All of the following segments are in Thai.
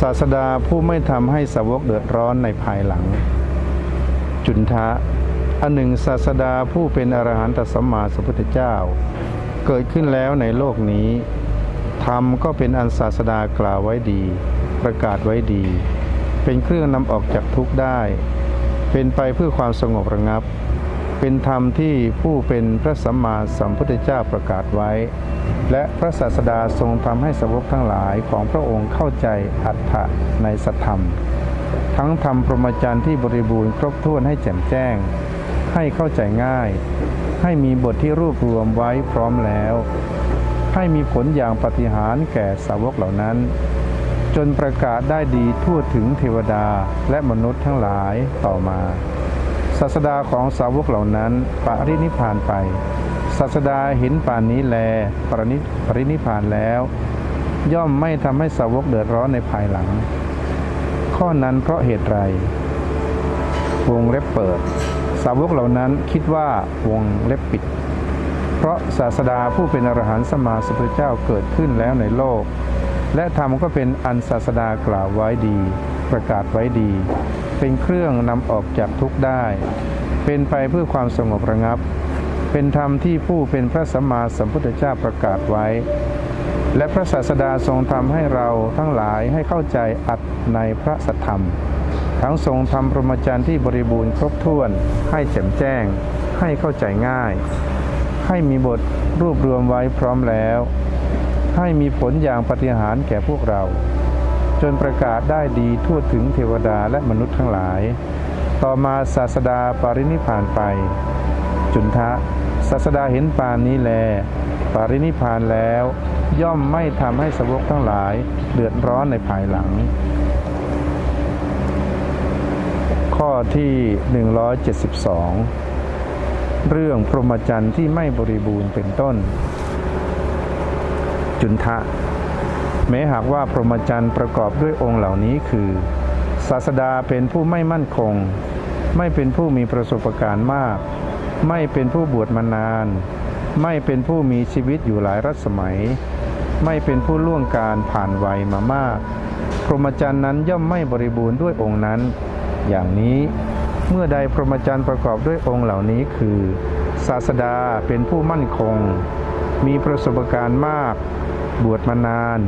ศาสดาผู้ไม่ทำให้สาวกเดือดร้อนในภายหลัง จุนทะอันหนึ่งศาสดาผู้เป็นอรหันตสัมมาสัมพุทธเจ้า เกิดขึ้นแล้วในโลกนี้ธรรมก็เป็นอันศาสดากล่าวไว้ดี ประกาศไว้ดี เป็นเครื่องนำออกจากทุกข์ได้ เป็นไปเพื่อความสงบระงับ เป็นธรรมที่ผู้เป็นพระสัมมาสัมพุทธเจ้าประกาศไว้ และพระศาสดาทรงทำให้สาวกทั้งหลายของพระองค์เข้าใจอัตถะในสัทธรรม ทั้งทำพรหมจรรย์ที่บริบูรณ์ครบถ้วนให้แจ่มแจ้ง ให้เข้าใจง่าย ให้มีบทที่รวบรวมไว้พร้อมแล้ว ให้มีผลอย่างปฏิหารแก่สาวกเหล่านั้น จนประกาศได้ดีทั่วถึงเทวดาและมนุษย์ทั้งหลายต่อมา ศาสดาของสาวกเหล่านั้นปรินิพานไป ศาสดาเห็นป่านนี้แลปรินิปรินิพานแล้ว ย่อมไม่ทำให้สาวกเดือดร้อนในภายหลัง ข้อนั้นเพราะเหตุไร วงเล็บเปิด สาวกเหล่านั้นคิดว่าวงเล็บปิด เพราะศาสดาผู้เป็นอรหันต์สมมาสัมพุทธเจ้าเกิดขึ้นแล้วในโลก และธรรมก็เป็นอันศาสดากล่าวไว้ดี ประกาศไว้ดี เป็นเครื่องนำออกจากทุกข์ได้ เป็นไปเพื่อความสงบระงับ เป็นธรรมที่ผู้เป็นพระสัมมาสัมพุทธเจ้าประกาศไว้ และพระศาสดาทรงทำให้เราทั้งหลายให้เข้าใจอัดในพระสัทธรรม ทั้งทรงทำพรหมจรรย์ที่บริบูรณ์ครบถ้วน ให้แจ่มแจ้ง ให้เข้าใจง่าย ให้มีบทรวบรวมไว้พร้อมแล้ว ให้มีผลอย่างปฏิหารแก่พวกเรา จนประกาศได้ดีทั่วถึงเทวดาและมนุษย์ทั้งหลาย ต่อมาศาสดาปรินิพานไป จุนทะศาสดาเห็นปานนี้แล ปรินิพานแล้ว ย่อมไม่ทำให้สวกทั้งหลายเดือดร้อนในภายหลัง ข้อที่ 172 เรื่องพรหมจรรย์ที่ไม่บริบูรณ์เป็นต้น จุนทะ แม้หากว่าพรหมจรรย์ประกอบด้วยองค์เหล่านี้คือ ศาสดาเป็นผู้ไม่มั่นคง ไม่เป็นผู้มีประสบการณ์มาก ไม่เป็นผู้บวชมานาน ไม่เป็นผู้มีชีวิตอยู่หลายรัชสมัย ไม่เป็นผู้ล่วงการผ่านวัยมามาก พรหมจรรย์นั้นย่อมไม่บริบูรณ์ด้วยองค์นั้น อย่างนี้เมื่อใดพรหมจรรย์ประกอบด้วยองค์เหล่านี้คือ ศาสดาเป็นผู้มั่นคง มีประสบการณ์มาก บวชมานาน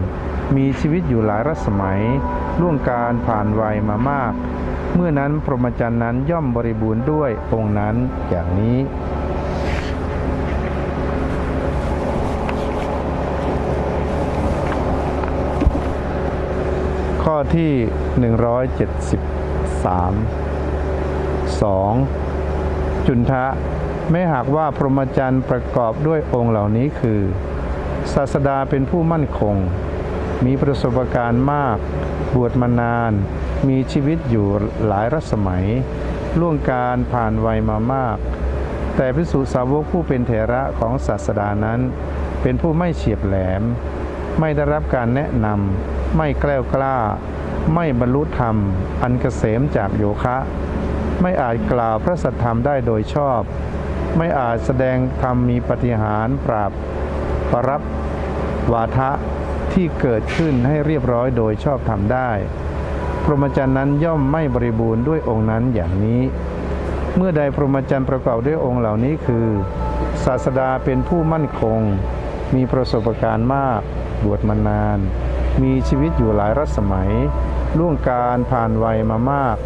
มีชีวิตอยู่หลายรัชสมัย ล่วงการผ่านวัยมามาก เมื่อนั้นพรหมจรรย์นั้นย่อมบริบูรณ์ด้วยองค์นั้นอย่างนี้ข้อที่ 173 2. จุนทะ ไม่หากว่าพรหมจรรย์ประกอบด้วยองค์เหล่านี้คือ ศาสดาเป็นผู้มั่นคง มีประสบการณ์มาก บวชมานาน มีชีวิตอยู่หลายรัชสมัย ล่วงการผ่านวัยมามาก แต่พิสุสาวกผู้เป็นเถระของศาสดานั้น เป็นผู้ไม่เฉียบแหลม ไม่ได้รับการแนะนำไม่แกล้วกล้า ไม่บรรลุธรรม อันเกษมจากโยคะ ไม่อาจกล่าวพระสัทธรรมได้โดยชอบ ไม่อาจแสดงธรรมมีปฏิหารปราบ ปรับวาทะที่เกิดขึ้นให้เรียบร้อยโดยชอบธรรมได้ พรหมจรรย์นั้นย่อมไม่บริบูรณ์ด้วยองค์นั้นอย่างนี้ เมื่อใดพรหมจรรย์ประกอบด้วยองค์เหล่านี้คือ ศาสดาเป็นผู้มั่นคง มีประสบการณ์มาก บวชมานาน มีชีวิตอยู่หลายรัชสมัย ล่วงการผ่านวัยมามาก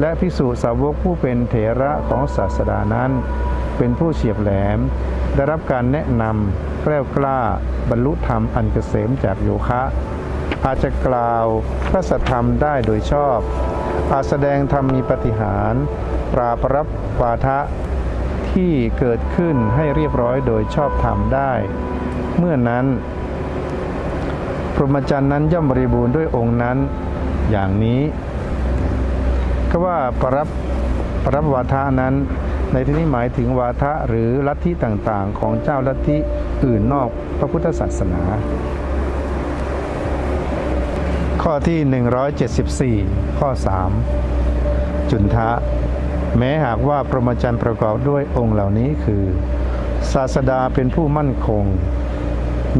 และพิสุสาวกผู้เป็นเถระของศาสดานั้น เป็นผู้เฉียบแหลม ได้รับการแนะนำแกล้วกล้า บรรลุธรรมอันเกษมจากโยคะ อาจจะกล่าวพระสัทธรรมได้โดยชอบ อาจแสดงธรรมมีปฏิหาร ปราปรับวาทะที่เกิดขึ้นให้เรียบร้อยโดยชอบธรรมได้ เมื่อนั้น พรหมจรรย์นั้นย่อมบริบูรณ์ด้วยองค์นั้น อย่างนี้ ก็ว่าปรับปรับวาทะนั้น ในที่นี้หมายถึงวาทะหรือลัทธิต่างๆ ของเจ้าลัทธิอื่นนอกพระพุทธศาสนา ข้อที่ 174 ข้อ 3 จุนทะ แม้หากว่าพรหมจรรย์ประกอบด้วยองค์เหล่านี้คือ ศาสดาเป็นผู้มั่นคง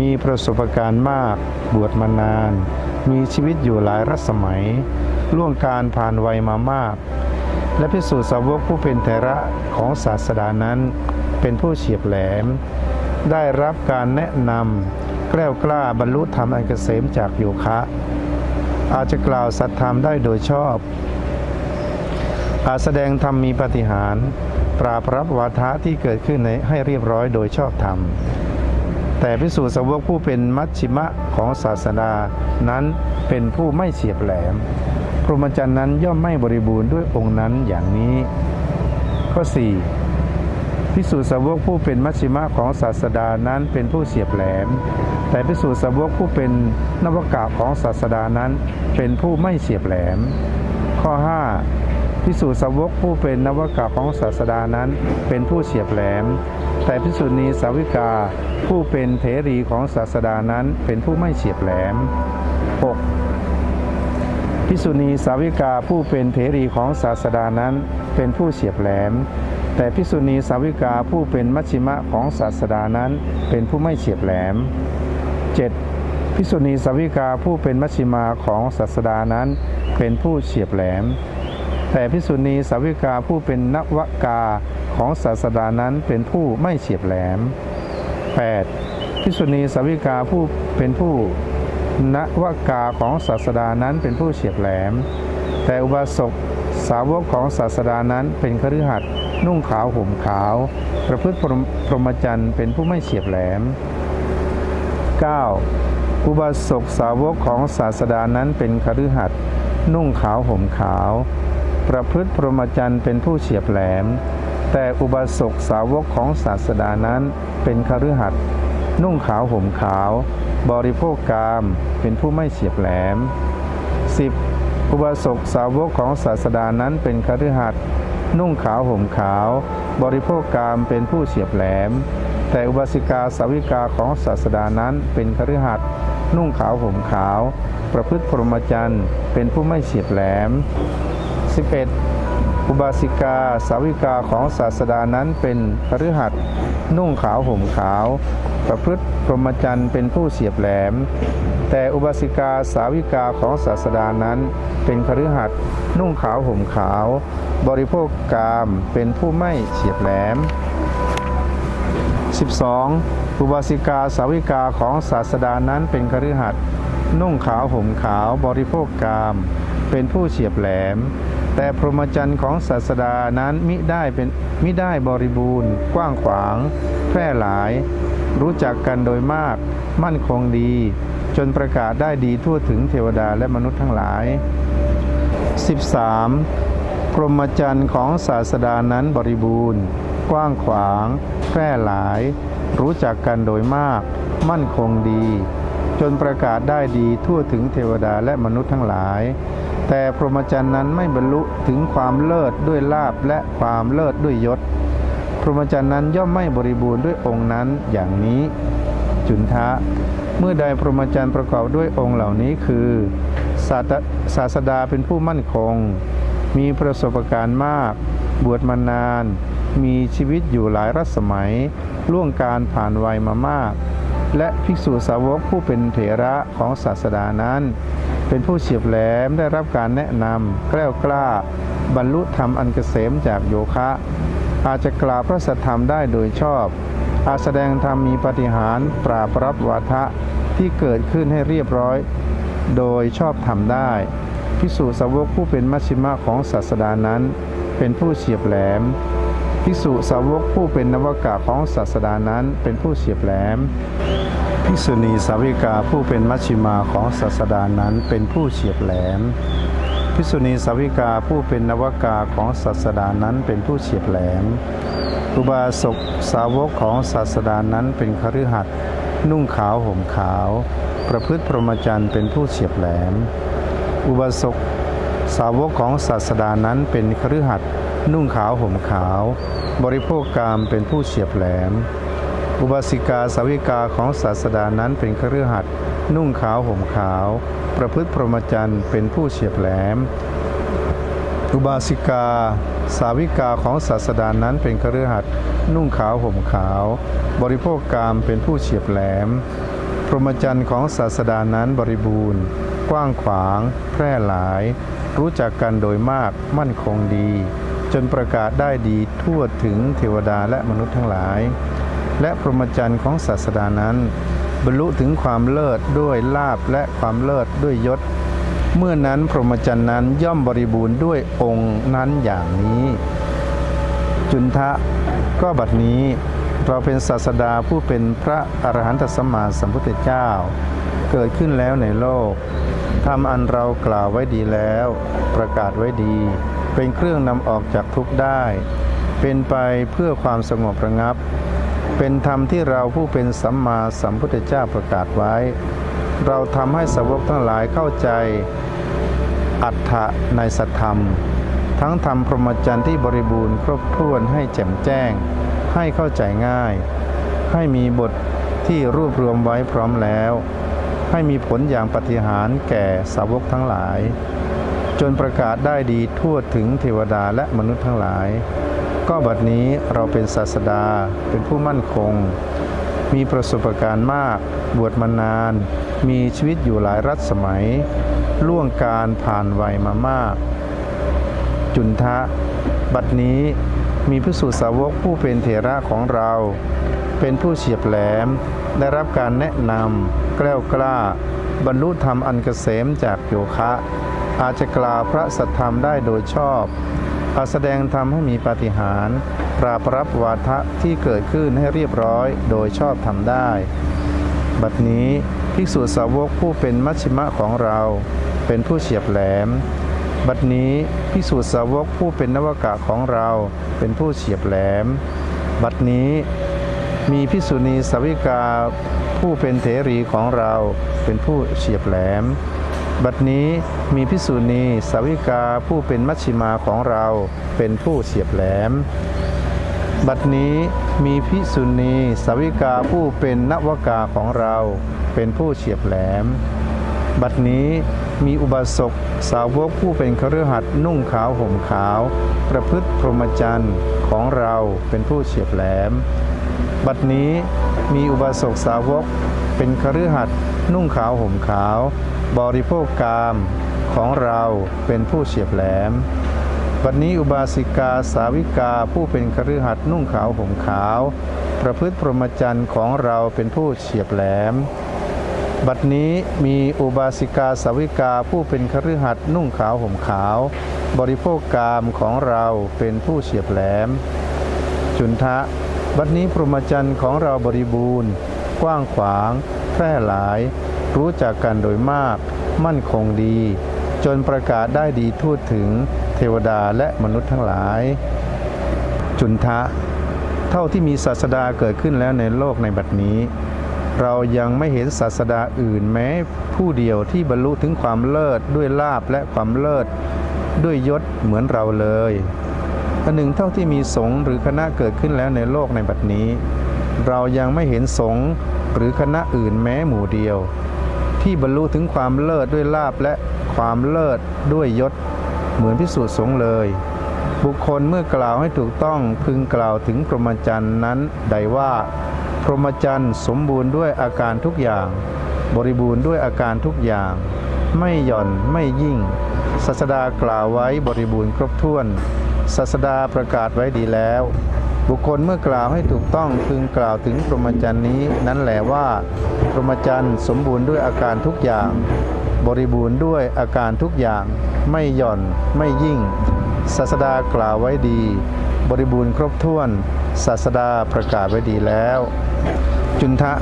มีประสบการณ์มาก บวชมานาน มีชีวิตอยู่หลายรัชสมัย ล่วงการผ่านวัยมามาก และพิสูจน์สาวกผู้เป็นเถระของศาสดานั้น เป็นผู้เฉียบแหลม ได้รับการแนะนำแกล้วกล้าบรรลุธรรมอันเกษมจากโยคะ อาจจะกล่าวสัตธรรมได้โดยชอบ อาจแสดงธรรมมีปฏิหาร ปราบรับวาทะที่เกิดขึ้นในให้เรียบร้อยโดยชอบธรรม แต่พิสูจน์สาวกผู้เป็นมัชชิมะของศาสดานั้นเป็นผู้ไม่เฉียบแหลม พรหมจรรย์นั้นย่อมไม่บริบูรณ์ด้วยองค์นั้นอย่างนี้ ข้อ 4 พิสูจน์สาวกผู้เป็นมัชชิมะของศาสดานั้นเป็นผู้เฉียบแหลม แต่พิสูจน์สาวกผู้เป็นนวกะของศาสดานั้น เป็นผู้ไม่เฉียบแหลม ข้อ 5 พิสูจน์สาวกผู้เป็นนวกะของศาสดานั้นเป็นผู้เฉียบแหลม แต่พิสูจนีสาวิกาผู้เป็นเถรีของศาสดานั้นเป็นผู้ไม่เฉียบแหลม 6. พิสุณีสาวิกาผู้เป็นเถรีของศาสดานั้นเป็นผู้เฉียบแหลม แต่พิสุณีสาวิกาผู้เป็นมัชชิมะของศาสดานั้นเป็นผู้ไม่เฉียบแหลม 7. พิสุณีสาวิกาผู้เป็นมัชชิมาของศาสดานั้นเป็นผู้เฉียบแหลม แต่พิสุณีสาวิกาผู้เป็นนวกาของศาสดานั้นเป็นผู้ไม่เฉียบแหลม 8. พิสุณีสาวิกาผู้เป็นผู้ นวากาของศาสดานั้นเป็นผู้เฉียบแหลม แต่อุบาสกสาวกของศาสดานั้นเป็นคฤหัสถ์นุ่งขาวห่มขาว ประพฤติพรหมพรหมจรรย์เป็นผู้ไม่เฉียบแหลม 9. อุบาสกสาวกของศาสดานั้นเป็นคฤหัสถ์นุ่งขาวห่มขาว ประพฤติพรหมจรรย์เป็นผู้เฉียบแหลม แต่อุบาสกสาวกของศาสดานั้นเป็นคฤหัสถ์ นุ่งขาวห่มขาว บริโภคกาม เป็นผู้ไม่เฉียบแหลม 10. อุบาสกสาวกของศาสดานั้นเป็นคฤหัสถ์นุ่งขาวห่มขาว บริโภคกามเป็นผู้เฉียบแหลม แต่อุบาสิกาสาวิกาของศาสดานั้นเป็นคฤหัสถ์นุ่งขาวห่มขาว ประพฤติพรหมจรรย์เป็นผู้ไม่เฉียบแหลม 11. อุบาสิกาสาวิกาของศาสดานั้นเป็นคฤหัสถ์ นุ่งขาวห่มขาว ประพฤติพรหมจรรย์เป็นผู้เฉียบแหลม แต่อุบาสิกาสาวิกาของศาสดานั้น เป็นคฤหัสถ์นุ่งขาวห่มขาว บริโภคกามเป็นผู้ไม่เฉียบแหลม 12. อุบาสิกาสาวิกาของศาสดานั้นเป็นคฤหัสถ์นุ่งขาวห่มขาว บริโภคกาม เป็นผู้เฉียบแหลม แต่พรหมจรรย์ของศาสดานั้นมิได้เป็นมิได้บริบูรณ์ กว้างขวาง แพร่หลาย รู้จักกันโดยมาก มั่นคงดี จนประกาศได้ดีทั่วถึงเทวดาและมนุษย์ทั้งหลาย 13. พรหมจรรย์ของศาสดานั้นบริบูรณ์ กว้างขวาง แพร่หลาย รู้จักกันโดยมาก มั่นคงดี จนประกาศได้ดีทั่วถึงเทวดาและมนุษย์ทั้งหลาย แต่พรหมจรรย์นั้นไม่บรรลุถึงความเลิศด้วยลาบและความเลิศด้วยยศ พรหมจรรย์นั้นย่อมไม่บริบูรณ์ด้วยองค์นั้นอย่างนี้ จุนทะ เมื่อใดพรหมจรรย์ประกอบด้วยองค์เหล่านี้คือศาสตศาสดาเป็นผู้มั่นคง มีประสบการณ์มาก บวชมานาน มีชีวิตอยู่หลายรัชสมัย ล่วงการผ่านวัยมามาก และภิกษุสาวกผู้เป็นเถระของศาสดานั้น เป็นผู้เฉียบแหลมได้รับการแนะนำแกล้วกล้า บรรลุธรรมอันเกษมจากโยคะ อาจจะกล่าวพระสัทธรรมได้โดยชอบ อาจแสดงธรรมมีปฏิหารปราบรับวาทะที่เกิดขึ้นให้เรียบร้อย โดยชอบทำได้พิสูจสาวกผู้เป็นมัชชิมะของศาสดานั้น เป็นผู้เฉียบแหลมพิสุสาวกผู้เป็นนวากาของศาสดานั้นเป็นผู้เฉียบแหลม ภิกษุณีสาวิกาผู้เป็นมัชชิมาของศาสดานั้นเป็นผู้เฉียบแหลม ภิกษุณีสาวิกาผู้เป็นนวากาของศาสดานั้นเป็นผู้เฉียบแหลม อุบาสกสาวกของศาสดานั้นเป็นคฤหัสถ์นุ่งขาวห่มขาว ประพฤติพรหมจรรย์เป็นผู้เฉียบแหลม อุบาสกสาวกของศาสดานั้นเป็นคฤหัสถ์นุ่งขาวห่มขาว บริโภคกามเป็นผู้เฉียบแหลม อุบาสิกาสาวิกาของศาสดานั้นเป็นเคฤหัสถ์นุ่งขาวห่มขาว ประพฤติพรหมจรรย์เป็นผู้เฉียบแหลม อุบาสิกา สาวิกาของศาสดานั้นเป็นเคฤหัสถ์นุ่งขาวห่มขาว บริโภคกามเป็นผู้เฉียบแหลม พรหมจรรย์ของศาสดานั้นบริบูรณ์ กว้างขวาง แพร่หลาย รู้จักกันโดยมากมั่นคงดี จนประกาศได้ดีทั่วถึงเทวดาและมนุษย์ทั้งหลาย และพรหมจรรย์ของศาสดานั้น บรรลุถึงความเลิศด้วยลาบและความเลิศด้วยยศ เมื่อนั้นพรหมจรรย์นั้นย่อมบริบูรณ์ด้วยองค์นั้นอย่างนี้ จุนทะก็บัดนี้เราเป็นศาสดาผู้เป็นพระอรหันตสมมาสัมพุทธเจ้า เกิดขึ้นแล้วในโลกทำอันเรากล่าวไว้ดีแล้ว ประกาศไว้ดี เป็นเครื่องนำออกจากทุกข์ได้ เป็นไปเพื่อความสงบระงับ เป็นธรรมที่เราผู้เป็นสัมมาสัมพุทธเจ้าประกาศไว้ เราทำให้สาวกทั้งหลายเข้าใจ อัฏฐะในสัทธรรม ทั้งทำพรหมจรรย์ที่บริบูรณ์ครบถ้วนให้แจ่มแจ้ง ให้เข้าใจง่าย ให้มีบทที่รวบรวมไว้พร้อมแล้ว ให้มีผลอย่างปฏิหารแก่สาวกทั้งหลาย จนประกาศได้ดีทั่วถึงเทวดาและมนุษย์ทั้งหลาย ก็บัดนี้เราเป็นศาสดาเป็นผู้มั่นคง มีประสบการณ์มาก บวชมานาน มีชีวิตอยู่หลายรัชสมัย ล่วงการผ่านวัยมามาก จุนทะ บัดนี้มีพิสุสาวกผู้เป็นเถระของเรา เป็นผู้เฉียบแหลม ได้รับการแนะนำแกล้วกล้า บรรลุธรรมอันเกษมจากโยคะ อาจจะกล่าวพระสัทธรรมได้โดยชอบ อาแสดงธรรมให้มีปาฏิหาริย์ปราบรับวาทะที่เกิดขึ้นให้เรียบร้อยโดยชอบทำได้ บัดนี้ภิกษุสาวกผู้เป็นมัชชิมะของเรา เป็นผู้เฉียบแหลม บัดนี้ภิกษุสาวกผู้เป็นนวากะของเราเป็นผู้เฉียบแหลม บัดนี้มีภิกษุณีสาวิกาผู้เป็นเถรีของเราเป็นผู้เฉียบแหลม บัดนี้มีภิกษุณีสาวิกาผู้เป็นมัชชิมาของเราเป็นผู้เฉียบแหลม บัดนี้มีภิกษุณีสาวิกาผู้เป็นนวกาของเราเป็นผู้เฉียบแหลม บัดนี้มีอุบาสกสาวกผู้เป็นเคฤหัสถ์นุ่งขาวห่มขาว ประพฤติพรหมจรรย์ของเราเป็นผู้เฉียบแหลม บัดนี้มีอุบาสกสาวก เป็นคฤหัสถ์นุ่งขาวห่มขาว บริโภคกามของเราเป็นผู้เฉียบแหลมบัดนี้อุบาสิกาสาวิกาผู้เป็นคฤหัสถ์นุ่งขาวห่มขาว ประพฤติพรหมจรรย์ของเราเป็นผู้เฉียบแหลม บัดนี้มีอุบาสิกาสาวิกาผู้เป็นคฤหัสถ์นุ่งขาวห่มขาว บริโภคกามของเราเป็นผู้เฉียบแหลม จุนทะบัดนี้พรหมจรรย์ของเราบริบูรณ์ ว้างขวาง แพร่หลาย รู้จักกันโดยมาก มั่นคงดี จนประกาศได้ดีทั่วถึงเทวดาและมนุษย์ทั้งหลาย จุนทะ เท่าที่มีศาสดาเกิดขึ้นแล้วในโลกในบัดนี้ เรายังไม่เห็นศาสดาอื่นแม้ ผู้เดียวที่บรรลุถึงความเลิศด้วยลาบและความเลิศด้วยยศเหมือนเราเลยอันหนึ่งเท่าที่มีสงฆ์หรือคณะเกิดขึ้นแล้วในโลกในบัดนี้ เรายังไม่เห็นสงฆ์หรือคณะอื่นแม้หมู่เดียว ที่บรรลุถึงความเลิศด้วยลาบและความเลิศด้วยยศ เหมือนพิสูจน์สงฆ์เลย บุคคลเมื่อกล่าวให้ถูกต้องพึงกล่าวถึงพรหมจรรย์นั้นใดว่า พรหมจรรย์สมบูรณ์ด้วยอาการทุกอย่าง บริบูรณ์ด้วยอาการทุกอย่าง ไม่หย่อนไม่ยิ่งศาสดากล่าวไว้บริบูรณ์ครบถ้วนศาสดาประกาศไว้ดีแล้ว บุคคลเมื่อกล่าวให้ถูกต้องพึงกล่าวถึงพรหมจรรย์นี้ นั้นแหละว่าพรหมจรรย์สมบูรณ์ด้วยอาการทุกอย่าง บริบูรณ์ด้วยอาการทุกอย่าง ไม่หย่อน ไม่ยิ่ง ศาสดากล่าวไว้ดี บริบูรณ์ครบถ้วนศาสดาประกาศไว้ดีแล้ว จุนทะ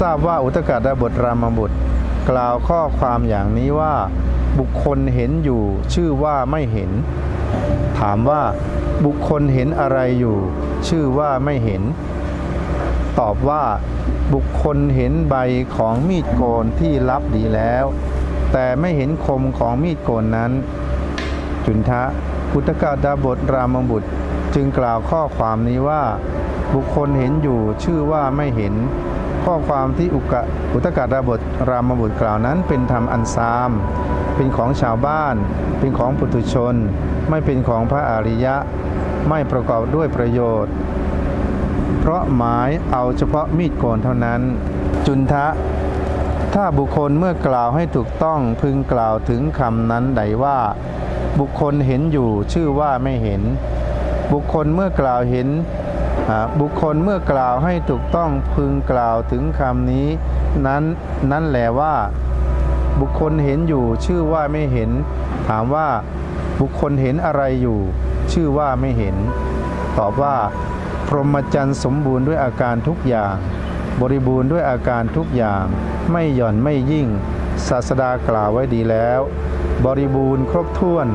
ทราบว่าอุตกาดาบทรามบุตร กล่าวข้อความอย่างนี้ว่า บุคคลเห็นอยู่ชื่อว่าไม่เห็นามว่าบุคคลเห็นอะไรอยู่ ชื่อว่าไม่เห็น ตอบว่าบุคคลเห็นใบของมีดโกนที่รับดีแล้ว แต่ไม่เห็นคมของมีดโกนนั้น จุนทะพุทธกาดาบทรามบุตรจึงกล่าวข้อความนี้ว่า บุคคลเห็นอยู่ชื่อว่าไม่เห็น ข้อความที่อุกะอุตกาดาบทรามบุตรกล่าวนั้นเป็นธรรมอันซาม เป็นของชาวบ้าน เป็นของปุถุชน ไม่เป็นของพระอริยะ ไม่ประกอบด้วยประโยชน์ เพราะหมายเอาเฉพาะมีดโกนเท่านั้น จุนทะ ถ้าบุคคลเมื่อกล่าวให้ถูกต้องพึงกล่าวถึงคำนั้นใดว่า บุคคลเห็นอยู่ชื่อว่าไม่เห็น บุคคลเมื่อกล่าวเห็นบุคคลเมื่อกล่าวให้ถูกต้องพึงกล่าวถึงคำนี้ นั้น นั่นแหละว่า บุคคลเห็นอยู่ ชื่อว่าไม่เห็น ถามว่าบุคคลเห็นอะไรอยู่ ชื่อว่าไม่เห็น ตอบว่า พรหมจรรย์สมบูรณ์ด้วยอาการทุกอย่าง บริบูรณ์ด้วยอาการทุกอย่าง ไม่หย่อนไม่ยิ่ง ศาสดากล่าวไว้ดีแล้ว บริบูรณ์ครบถ้วน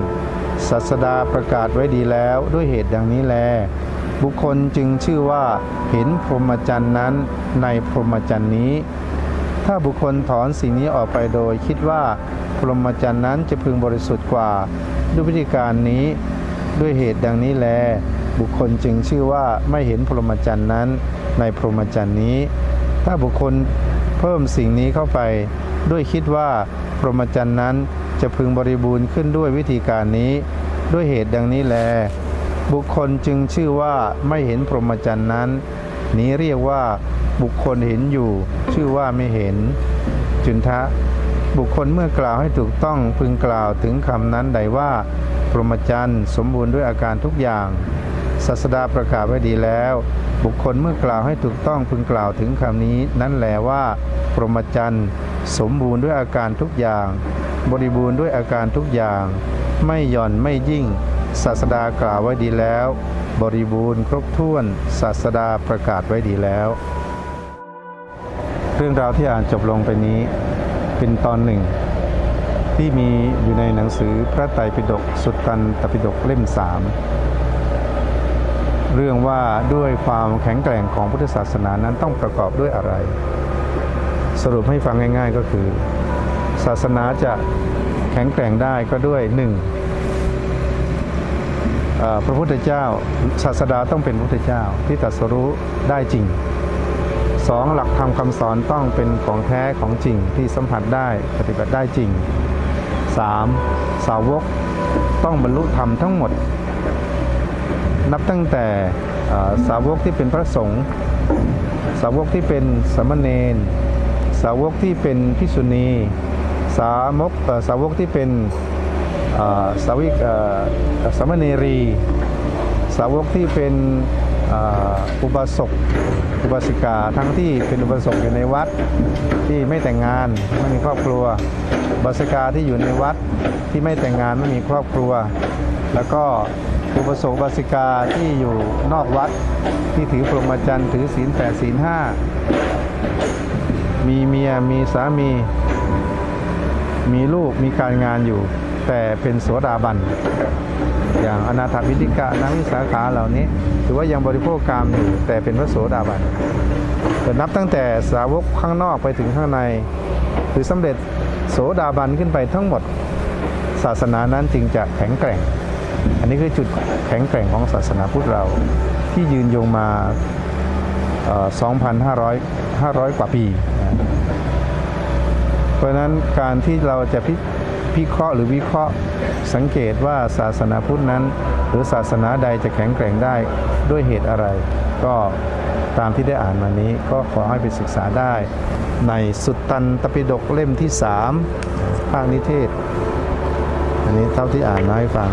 ศาสดาประกาศไว้ดีแล้วด้วยเหตุดังนี้แล บุคคลจึงชื่อว่าเห็นพรหมจรรย์นั้นในพรหมจรรย์นี้ ถ้าบุคคลถอนสิ่งนี้ออกไปโดย คิดว่าพรหมจรรย์นั้นจะพึงบริสุทธิ์กว่า ด้วยวิธีการนี้ด้วยเหตุดังนี้แล บุคคลจึงชื่อว่าไม่เห็นพรหมจรรย์นั้น ในพรหมจรรย์นี้ ถ้าบุคคลเพิ่มสิ่งนี้เข้าไป ด้วยคิดว่าพรหมจรรย์นั้นจะพึงบริบูรณ์ขึ้นด้วยวิธีการนี้ ด้วยเหตุดังนี้แล บุคคลจึงชื่อว่าไม่เห็นพรหมจรรย์นั้น นี้เรียกว่าบุคคลเห็นอยู่ ชื่อว่าไม่เห็น จุนทะ บุคคลเมื่อกล่าวให้ถูกต้องพึงกล่าวถึงคำนั้นใดว่าพรหมจรรย์สมบูรณ์ด้วยอาการทุกอย่างศาสดาประกาศไว้ดีแล้ว บุคคลเมื่อกล่าวให้ถูกต้องพึงกล่าวถึงคำนี้ นั่นแหละว่าพรหมจรรย์สมบูรณ์ด้วยอาการทุกอย่าง บริบูรณ์ด้วยอาการทุกอย่าง ไม่หย่อนไม่ยิ่งศาสดากล่าวไว้ดีแล้ว บริบูรณ์ครบถ้วนศาสดาประกาศไว้ดีแล้ว เรื่องราวที่อ่านจบลงไปนี้เป็นตอนหนึ่ง ที่มีอยู่ในหนังสือพระไตรปิฎกสุตตันตปิฎกเล่มสามเรื่องว่าด้วยความแข็งแกร่งของพุทธศาสนานั้นต้องประกอบด้วยอะไร สรุปให้ฟังง่าย ๆก็คือ ศาสนาจะแข็งแกร่งได้ก็ด้วยหนึ่ง พระพุทธเจ้าศาสดาต้องเป็นพระพุทธเจ้าที่ตรัสรู้ได้จริงสองหลักธรรมคำสอนต้องเป็นของแท้ของจริงที่สัมผัสได้ปฏิบัติได้จริง 3. สาวกต้องบรรลุธรรมทั้งหมด นับตั้งแต่สาวกที่เป็นพระสงฆ์สาวกที่เป็นสามเณรสาวกที่เป็นพิกษุณี สาวกสาวกที่เป็น สาวิกสามเณรี สาวกที่เป็นอุบาสกอุบาสิกาทั้งที่เป็นอุบาสกอยู่ในวัดที่ไม่แต่งงานไม่มีครอบครัวอุบาสิกาที่อยู่ในวัดที่ไม่แต่งงานไม่มีครอบครัว แล้วก็อุบาสกอุบาสิกาที่อยู่นอกวัดที่ถือพรหมจรรย์ถือศีลแปดศีลห้ามีเมียมีสามี มีลูกมีการงานอยู่ แต่เป็นโสดาบัน อย่างอนาถบิณฑิกะนาวิสาขาเหล่านี้ ถือว่ายังบริโภคกามอยู่แต่เป็นพระโสดาบันแต่นับตั้งแต่สาวกข้างนอกไปถึงข้างใน คือสำเร็จโสดาบันขึ้นไปทั้งหมด ศาสนานั้นจึงจะแข็งแกร่ง อันนี้คือจุดแข็งแกร่งของศาสนาพุทธเราที่ยืนยงมา 2,500 500 กว่าปี เพราะฉะนั้นการที่เราจะพิ พิเคราะห์หรือวิเคราะห์ สังเกตว่าศาสนาพุทธนั้น หรือศาสนาใดจะแข็งแกร่งได้ด้วยเหตุอะไร ก็ตามที่ได้อ่านมานี้ก็ขอให้ไปศึกษาได้ ในสุตตันตปิฎกเล่มที่ 3 ภาคนิเทศ อันนี้เท่าที่อ่านมาให้ฟัง